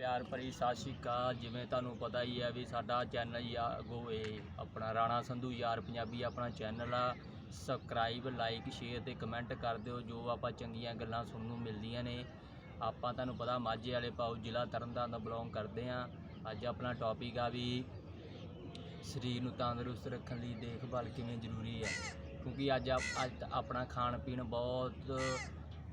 ਪਿਆਰ ਭਰੀ ਸਤਿ ਸ਼੍ਰੀ ਅਕਾਲ। ਜਿਵੇਂ ਤੁਹਾਨੂੰ ਪਤਾ ਹੀ ਹੈ ਵੀ ਸਾਡਾ ਚੈਨਲ ਯਾ ਆ ਗੋ ਆਪਣਾ ਰਾਣਾ ਸੰਧੂ ਯਾਰ ਪੰਜਾਬੀ ਆਪਣਾ ਚੈਨਲ ਆ। ਸਬਸਕ੍ਰਾਈਬ ਲਾਈਕ ਸ਼ੇਅਰ ਤੇ ਕਮੈਂਟ ਕਰ ਦਿਓ। ਜੋ ਆਪਾਂ ਚੰਗੀਆਂ ਗੱਲਾਂ ਸੁਣਨ ਨੂੰ ਮਿਲਦੀਆਂ ਨੇ, ਆਪਾਂ ਤੁਹਾਨੂੰ ਪਤਾ ਮਾਝੇ ਵਾਲੇ ਪਾਉ ਜ਼ਿਲ੍ਹਾ ਤਰਨਤਾਰਨ ਦਾ ਬਿਲੋਂਗ ਕਰਦੇ ਆ ਅੱਜ ਆਪਣਾ ਟੌਪਿਕ ਆ ਵੀ ਸਰੀਰ ਨੂੰ ਤੰਦਰੁਸਤ ਰੱਖਣ ਲਈ ਦੇਖਭਾਲ ਕਿਵੇਂ ਜ਼ਰੂਰੀ ਹੈ? ਕਿਉਂਕਿ ਅੱਜ ਆਪ- ਅੱਜ ਆਪਣਾ ਖਾਣ ਪੀਣ ਬਹੁਤ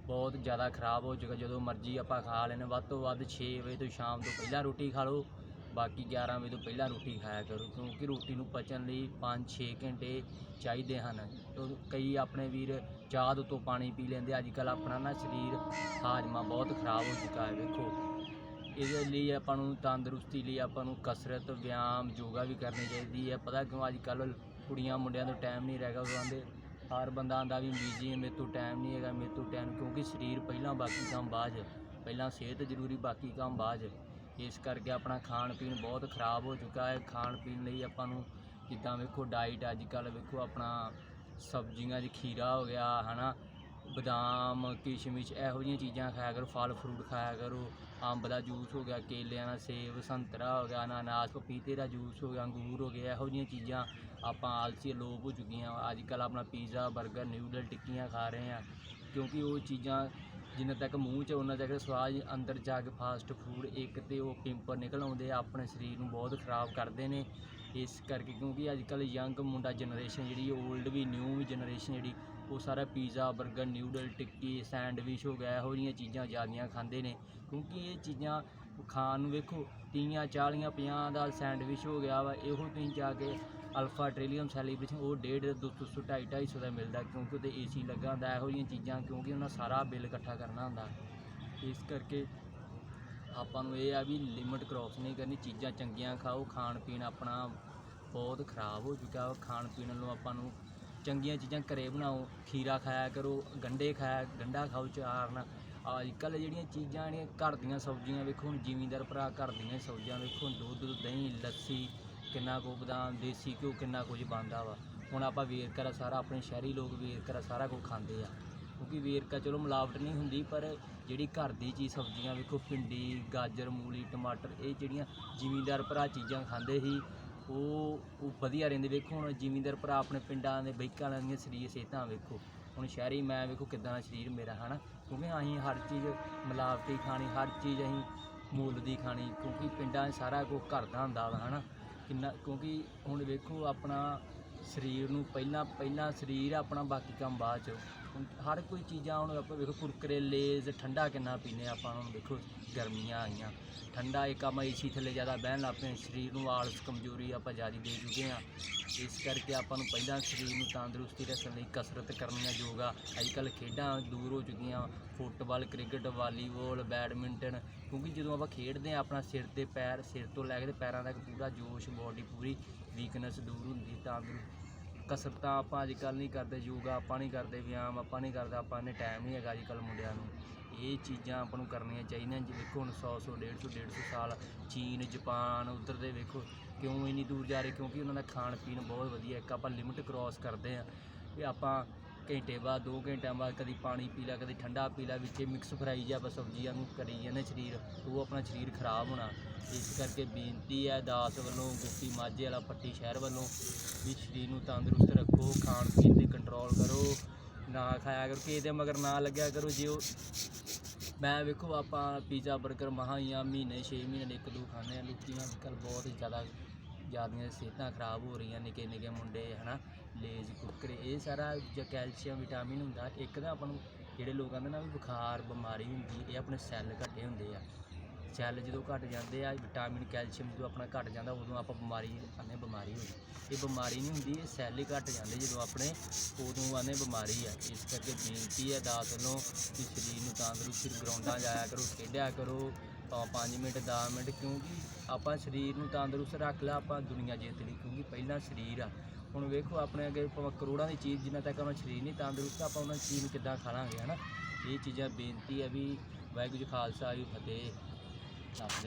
ਬਹੁਤ ਜ਼ਿਆਦਾ ਖਰਾਬ ਹੋ ਚੁੱਕਾ, ਜਦੋਂ ਮਰਜ਼ੀ ਆਪਾਂ ਖਾ ਲੈਣੇ ਵੱਧ ਤੋਂ ਵੱਧ 6 ਵਜੇ ਤੋਂ ਸ਼ਾਮ ਤੋਂ ਪਹਿਲਾਂ ਰੋਟੀ ਖਾ ਲਓ, ਬਾਕੀ 11 ਵਜੇ ਤੋਂ ਪਹਿਲਾਂ ਰੋਟੀ ਖਾਇਆ ਕਰੋ, ਕਿਉਂਕਿ ਰੋਟੀ ਨੂੰ ਪਚਣ ਲਈ 5-6 ਘੰਟੇ ਚਾਹੀਦੇ ਹਨ। ਕਈ ਆਪਣੇ ਵੀਰ ਚਾਹ ਦੇ ਉੱਤੋਂ ਪਾਣੀ ਪੀ ਲੈਂਦੇ ਅੱਜ ਕੱਲ ਆਪਣਾ ਨਾ ਸਰੀਰ ਹਾਜ਼ਮਾ ਬਹੁਤ ਖਰਾਬ ਹੋ ਚੁੱਕਾ ਹੈ, ਵੇਖੋ। ਇਹਦੇ ਲਈ ਆਪਾਂ ਨੂੰ ਤੰਦਰੁਸਤੀ ਲਈ ਆਪਾਂ ਨੂੰ ਕਸਰਤ, ਵਿਆਮ, ਯੋਗਾ ਵੀ ਕਰਨੀ ਚਾਹੀਦੀ ਹੈ। ਪਤਾ ਕਿਉਂ ਅੱਜ ਕੱਲ ਕੁੜੀਆਂ ਮੁੰਡਿਆਂ ਤੋਂ ਟਾਈਮ ਨਹੀਂ ਰਹਿ ਗਿਆ ਉਹ ਕਹਿੰਦੇ ਹਰ ਬੰਦਾ ਆਂਦਾ ਵੀ ਬੀਜੀ ਮੇਰੇ ਤੋਂ ਟਾਈਮ ਨਹੀਂ ਹੈਗਾ, ਮੇਰੇ ਤੋਂ ਟਾਈਮ ਕਿਉਂਕਿ ਸਰੀਰ ਪਹਿਲਾਂ ਬਾਕੀ ਕੰਮ ਬਾਅਦ 'ਚ। ਪਹਿਲਾਂ ਸਿਹਤ ਜ਼ਰੂਰੀ ਬਾਕੀ ਕੰਮ ਬਾਅਦ 'ਚ। ਇਸ ਕਰਕੇ ਆਪਣਾ ਖਾਣ ਪੀਣ ਬਹੁਤ ਖਰਾਬ ਹੋ ਚੁੱਕਾ ਹੈ ਖਾਣ ਪੀਣ ਲਈ ਆਪਾਂ ਨੂੰ ਜਿੱਦਾਂ ਵੇਖੋ ਡਾਈਟ ਅੱਜ ਕੱਲ ਵੇਖੋ ਆਪਣਾ ਸਬਜ਼ੀਆਂ 'ਚ ਖੀਰਾ ਹੋ ਗਿਆ, ਹਨਾ ਬਦਾਮ, ਕਿਸ਼ਮਿਸ਼ ਇਹੋ ਜਿਹੀਆਂ ਚੀਜ਼ਾਂ ਖਾਇਆ ਕਰੋ, ਫਲ ਫਰੂਟ ਖਾਇਆ ਕਰੋ, ਅੰਬ ਦਾ ਜੂਸ ਹੋ ਗਿਆ, ਕੇਲਿਆਂ ਦਾ ਸੇਬ, ਸੰਤਰਾ ਹੋ ਗਿਆ, ਅਨਾਨਾਸ, ਪਪੀਤੇ ਦਾ ਜੂਸ ਹੋ ਗਿਆ, ਅੰਗੂਰ ਹੋ ਗਿਆ ਇਹੋ ਜਿਹੀਆਂ ਚੀਜ਼ਾਂ ਆਪਾਂ ਆਲਸੀ ਲੋਪ ਹੋ ਚੁੱਕੀਆਂ। ਅੱਜ ਕੱਲ ਆਪਣਾ ਪੀਜ਼ਾ 버ਗਰ ਨਿਊਡਲ ਟਿੱਕੀਆਂ ਖਾ ਰਹੇ ਆ ਕਿਉਂਕਿ ਉਹ ਚੀਜ਼ਾਂ ਜਿੰਨਾ ਤੱਕ ਮੂੰਹ 'ਚ ਉਹਨਾਂ ਤੱਕ ਸਵਾਦ ਅੰਦਰ ਜਾ ਕੇ ਫਾਸਟ ਫੂਡ ਇੱਕ ਤੇ ਉਹ ਪਿੰਪਰ ਨਿਕਲ ਆਉਂਦੇ ਆ, ਆਪਣੇ ਸਰੀਰ ਨੂੰ ਬਹੁਤ ਖਰਾਬ ਕਰਦੇ ਨੇ। ਇਸ ਕਰਕੇ ਕਿਉਂਕਿ ਅੱਜ ਕੱਲ ਯੰਗ ਮੁੰਡਾ ਜਨਰੇਸ਼ਨ ਜਿਹੜੀ 올ਡ ਵੀ ਨਿਊ ਵੀ ਜਨਰੇਸ਼ਨ ਜਿਹੜੀ ਉਹ ਸਾਰਾ ਪੀਜ਼ਾ 버ਗਰ ਨਿਊਡਲ, ਟਿੱਕੀ, ਸੈਂਡਵਿਚ ਹੋ ਗਿਆ, ਇਹੋ ਜਿਹੀਆਂ ਚੀਜ਼ਾਂ ਜ਼ਿਆਦੀਆਂ ਖਾਂਦੇ ਨੇ। ਕਿਉਂਕਿ ਇਹ ਚੀਜ਼ਾਂ ਖਾਣ ਨੂੰ ਵੇਖੋ ਤੀਆਂ 40 50 ਦਾ ਸੈਂਡਵਿਚ ਹੋ ਗਿਆ ਵਾ, ਇਹੋ ਤੁਸੀਂ ਜਾ ਕੇ ਅਲਫਾ ਟ੍ਰਿਲੀਅਮ ਸੈਲੀਬ੍ਰੇਸ਼ਨ, ਉਹ ਡੇਢ ਦੋ ਸੌ ਸੌ ਢਾਈ ਢਾਈ ਸੌ ਦਾ ਮਿਲਦਾ, ਕਿਉਂਕਿ ਉਹਦੇ ਏਸੀ ਲੱਗਾ ਹੁੰਦਾ, ਇਹੋ ਜਿਹੀਆਂ ਚੀਜ਼ਾਂ, ਕਿਉਂਕਿ ਉਹਨਾਂ ਸਾਰਾ ਬਿੱਲ ਇਕੱਠਾ ਕਰਨਾ ਹੁੰਦਾ। ਇਸ ਕਰਕੇ ਆਪਾਂ ਨੂੰ ਇਹ ਆ ਵੀ ਲਿਮਟ ਕ੍ਰੋਸ ਨਹੀਂ ਕਰਨੀ, ਚੀਜ਼ਾਂ ਚੰਗੀਆਂ ਖਾਓ ਖਾਣ ਪੀਣ ਆਪਣਾ ਬਹੁਤ ਖਰਾਬ ਹੋ ਚੁੱਕਾ ਖਾਣ ਪੀਣ ਨੂੰ ਆਪਾਂ ਨੂੰ ਚੰਗੀਆਂ ਚੀਜ਼ਾਂ ਘਰੇ ਬਣਾਓ, ਖੀਰਾ ਖਾਇਆ ਕਰੋ, ਗੰਡੇ ਖਾਇਆ, ਗੰਡਾ ਖਾਓ, ਚਾਰ ਅੱਜ ਕੱਲ੍ਹ ਜਿਹੜੀਆਂ ਚੀਜ਼ਾਂ ਨੇ, ਘਰ ਦੀਆਂ ਸਬਜ਼ੀਆਂ ਵੇਖੋ, ਹੁਣ ਜ਼ਿਮੀਂਦਾਰ ਭਰਾ ਘਰ ਦੀਆਂ ਸਬਜ਼ੀਆਂ ਵੇਖੋ ਦੁੱਧ, ਦਹੀਂ, ਲੱਸੀ, ਕਿੰਨਾ ਕੁ ਬਦਾਮ, ਦੇਸੀ ਘਿਓ, ਕਿੰਨਾ ਕੁਝ ਬਣਦਾ ਵਾ। ਹੁਣ ਆਪਾਂ ਵੇਰਕਾ ਸਾਰਾ, ਆਪਣੇ ਸ਼ਹਿਰੀ ਲੋਕ ਵੇਰਕਾ ਸਾਰਾ ਕੁਝ ਖਾਂਦੇ ਆ। ਕਿਉਂਕਿ ਵੇਰਕਾ ਚਲੋ ਮਿਲਾਵਟ ਨਹੀਂ ਹੁੰਦੀ, ਪਰ ਜਿਹੜੀ ਘਰ ਦੀ ਚੀਜ਼, ਸਬਜ਼ੀਆਂ ਵੇਖੋ, ਭਿੰਡੀ, ਗਾਜਰ, ਮੂਲੀ, ਟਮਾਟਰ, ਇਹ ਜਿਹੜੀਆਂ ਜ਼ਿਮੀਂਦਾਰ ਭਰਾ ਚੀਜ਼ਾਂ ਖਾਂਦੇ ਸੀ ਉਹ ਉਹ ਵਧੀਆ ਰਹਿੰਦੇ। ਵੇਖੋ ਹੁਣ ਜ਼ਿਮੀਂਦਾਰ ਭਰਾ ਆਪਣੇ ਪਿੰਡਾਂ ਦੇ ਬਈਕਾਂ ਵਾਲਿਆਂ ਦੀਆਂ ਸਰੀਰ ਸਿਹਤਾਂ ਵੇਖੋ। ਹੁਣ ਸ਼ਹਿਰੀ ਮੈਂ ਵੇਖੋ ਕਿੱਦਾਂ ਦਾ ਸਰੀਰ ਮੇਰਾ, ਹਨਾ? ਕਿਉਂਕਿ ਅਸੀਂ ਹਰ ਚੀਜ਼ ਮਿਲਾਵਟੀ ਖਾਣੀ, ਹਰ ਚੀਜ਼ ਅਸੀਂ ਮੂਲ ਦੀ ਖਾਣੀ, ਕਿਉਂਕਿ ਪਿੰਡਾਂ 'ਚ ਸਾਰਾ ਕੁਝ ਘਰ ਦਾ ਹੁੰਦਾ ਵਾ, ਹਨਾ? ਕਿੰਨਾ, ਕਿਉਂਕਿ ਹੁਣ ਵੇਖੋ ਆਪਣਾ ਸਰੀਰ ਨੂੰ ਪਹਿਲਾਂ ਪਹਿਲਾਂ ਸਰੀਰ ਆਪਣਾ ਬਾਕੀ ਕੰਮ ਬਾਅਦ ਚ ਹੁਣ ਹਰ ਕੋਈ ਚੀਜ਼ਾਂ ਹੁਣ ਆਪਾਂ ਵੇਖੋ ਕੁਰਕਰੇ ਲੇਜ਼ ਠੰਡਾ ਕਿੰਨਾ ਪੀਨੇ ਆਪਾਂ ਹੁਣ ਵੇਖੋ ਗਰਮੀਆਂ ਆਈਆਂ। ਠੰਡਾ ਇੱਕ ਆਪਾਂ ਏਸੀ ਥੱਲੇ ਜ਼ਿਆਦਾ ਬਹਿਣ ਲੱਗ ਪਏ, ਸਰੀਰ ਨੂੰ ਆਲਸ, ਕਮਜ਼ੋਰੀ ਆਪਾਂ ਜ਼ਿਆਦਾ ਦੇ ਚੁੱਕੇ ਆ ਇਸ ਕਰਕੇ ਆਪਾਂ ਨੂੰ ਪਹਿਲਾਂ ਸਰੀਰ ਨੂੰ ਤੰਦਰੁਸਤੀ ਰੱਖਣ ਲਈ ਕਸਰਤ ਕਰਨੀ ਆ, ਯੋਗਾ। ਅੱਜ ਕੱਲ੍ਹ ਖੇਡਾਂ ਦੂਰ ਹੋ ਚੁੱਕੀਆਂ, ਫੁੱਟਬਾਲ, ਕ੍ਰਿਕਟ, ਵਾਲੀਬਾਲ, ਬੈਡਮਿੰਟਨ, ਕਿਉਂਕਿ ਜਦੋਂ ਆਪਾਂ ਖੇਡਦੇ ਆ ਆਪਣਾ ਸਿਰ ਤੇ ਪੈਰ, ਸਿਰ ਤੋਂ ਲੈ ਕੇ ਤੇ ਪੈਰਾਂ ਤੱਕ ਪੂਰਾ ਜੋਸ਼ ਬਾਡੀ ਪੂਰੀ ਵੀਕਨੈਸ ਦੂਰ ਹੁੰਦੀ, ਤੰਦਰੁਸਤ ਕਸਰਤਾਂ ਆਪਾਂ ਅੱਜ ਕੱਲ੍ਹ ਨਹੀਂ ਕਰਦੇ, ਯੋਗਾ ਆਪਾਂ ਨਹੀਂ ਕਰਦੇ, ਵਿਆਮ ਆਪਾਂ ਨਹੀਂ ਕਰਦੇ, ਆਪਾਂ ਨੇ ਟਾਈਮ ਨਹੀਂ ਹੈਗਾ ਅੱਜ ਕੱਲ੍ਹ ਮੁੰਡਿਆਂ ਨੂੰ। ਇਹ ਚੀਜ਼ਾਂ ਆਪਾਂ ਨੂੰ ਕਰਨੀਆਂ ਚਾਹੀਦੀਆਂ ਜੇ ਵੇਖੋ ਹੁਣ 100 100 150 150 ਸਾਲ ਚੀਨ, ਜਾਪਾਨ, ਉੱਧਰ ਦੇ ਵੇਖੋ ਕਿਉਂ ਇੰਨੀ ਦੂਰ ਜਾ ਰਹੇ, ਕਿਉਂਕਿ ਉਹਨਾਂ ਦਾ ਖਾਣ ਪੀਣ ਬਹੁਤ ਵਧੀਆ, ਇੱਕ ਆਪਾਂ ਲਿਮਿਟ ਕ੍ਰਾਸ ਕਰਦੇ ਆ ਵੀ ਆਪਾਂ ਘੰਟੇ ਬਾਅਦ 2 ਘੰਟਿਆਂ ਬਾਅਦ ਕਦੀ ਪਾਣੀ ਪੀ ਲਿਆ ਕਦੀ ਠੰਡਾ ਪੀ ਲਿਆ ਵਿੱਚੇ ਮਿਕਸ ਫਰਾਈ ਜਾਂ ਆਪਾਂ ਸਬਜ਼ੀਆਂ ਨੂੰ ਕਰੀ ਜਾਂਦੇ ਸਰੀਰ। ਉਹ ਆਪਣਾ ਸਰੀਰ ਖਰਾਬ ਹੋਣਾ। ਇਸ ਕਰਕੇ ਬੇਨਤੀ ਹੈ ਦਾਸ ਵੱਲੋਂ, ਗੁੱਪੀ ਮਾਝੇ ਵਾਲਾ, ਪੱਟੀ ਸ਼ਹਿਰ ਵੱਲੋਂ ਵੀ ਸਰੀਰ ਨੂੰ ਤੰਦਰੁਸਤ ਰੱਖੋ, ਖਾਣ ਪੀਣ ਤੇ ਕੰਟਰੋਲ ਕਰੋ। ਨਾ ਖਾਇਆ ਕਰੋ, ਕਿਸੇ ਦੇ ਮਗਰ ਨਾ ਲੱਗਿਆ ਕਰੋ। ਜੇ ਉਹ ਮੈਂ ਵੇਖੋ, ਆਪਾਂ ਪੀਜ਼ਾ 버ਗਰ ਮਹਾਂ ਜਾਂ ਮਹੀਨੇ 6 ਮਹੀਨੇ ਦੇ ਇੱਕ ਦੋ ਖਾਂਦੇ ਆ ਲੋਕੀ ਅੱਜ ਕੱਲ੍ਹ ਬਹੁਤ ਜ਼ਿਆਦਾ ਜ਼ਿਆਦੀਆਂ ਸਿਹਤਾਂ ਖਰਾਬ ਹੋ ਰਹੀਆਂ ਨਿੱਕੇ ਨਿੱਕੇ ਮੁੰਡੇ, ਹਨਾ? ਲੇਜ਼ ਕੁਰਕਰੇ ਇਹ ਸਾਰਾ ਜਾਂ ਕੈਲਸ਼ੀਅਮ, ਵਿਟਾਮਿਨ ਹੁੰਦਾ, ਇੱਕ ਤਾਂ ਆਪਾਂ ਨੂੰ ਜਿਹੜੇ ਲੋਕ ਕਹਿੰਦੇ ਨਾ ਵੀ ਬੁਖਾਰ, ਬਿਮਾਰੀ ਹੁੰਦੀ, ਇਹ ਆਪਣੇ ਸੈੱਲ ਘਟੇ ਹੁੰਦੇ ਆ। ਸੈੱਲ ਜਦੋਂ ਘਟ ਜਾਂਦੇ ਆ, ਵਿਟਾਮਿਨ, ਕੈਲਸ਼ੀਅਮ ਜਦੋਂ ਆਪਣਾ ਘਟ ਜਾਂਦਾ, ਉਦੋਂ ਆਪਾਂ ਬਿਮਾਰੀ ਆਨੇ ਬਿਮਾਰੀ ਹੋਈ ਇਹ ਬਿਮਾਰੀ ਨਹੀਂ ਹੁੰਦੀ, ਇਹ ਸੈੱਲ ਹੀ ਘਟ ਜਾਂਦੇ ਜਦੋਂ ਆਪਣੇ, ਉਦੋਂ ਆਨੇ ਬਿਮਾਰੀ ਆ। ਇਸ ਕਰਕੇ ਬੇਨਤੀ ਹੈ ਦਾਤ ਵੱਲੋਂ ਕਿ ਸਰੀਰ ਨੂੰ ਤੰਦਰੁਸਤ ਗਰਾਊਂਡਾਂ ਜਾਇਆ ਕਰੋ, ਖੇਡਿਆ ਕਰੋ। ਤਾਂ 5 ਮਿੰਟ 10 ਮਿੰਟ, ਕਿਉਂਕਿ ਆਪਾਂ ਸਰੀਰ ਨੂੰ ਤੰਦਰੁਸਤ ਰੱਖ ਲਿਆ, ਆਪਾਂ ਦੁਨੀਆ ਜਿੱਤ ਲਈ, ਕਿਉਂਕਿ ਪਹਿਲਾਂ ਸਰੀਰ ਆ। ਹੁਣ ਵੇਖੋ, ਆਪਣੇ ਅੱਗੇ ਭਾਵੇਂ ਕਰੋੜਾਂ ਦੀ ਚੀਜ਼ ਜਿੰਨਾ ਤੱਕ ਉਹਨਾਂ ਸਰੀਰ ਨਹੀਂ ਤੰਦਰੁਸਤ, ਆਪਾਂ ਉਹਨਾਂ ਚੀਜ਼ ਨੂੰ ਕਿੱਦਾਂ ਖਾ ਲਾਂਗੇ ਹਨਾ? ਇਹ ਚੀਜ਼ਾਂ ਬੇਨਤੀ ਹੈ ਵੀ ਵਾਹਿਗੁਰੂ ਜੀ ਖਾਲਸਾ ਜੀ ਫਤਿਹ।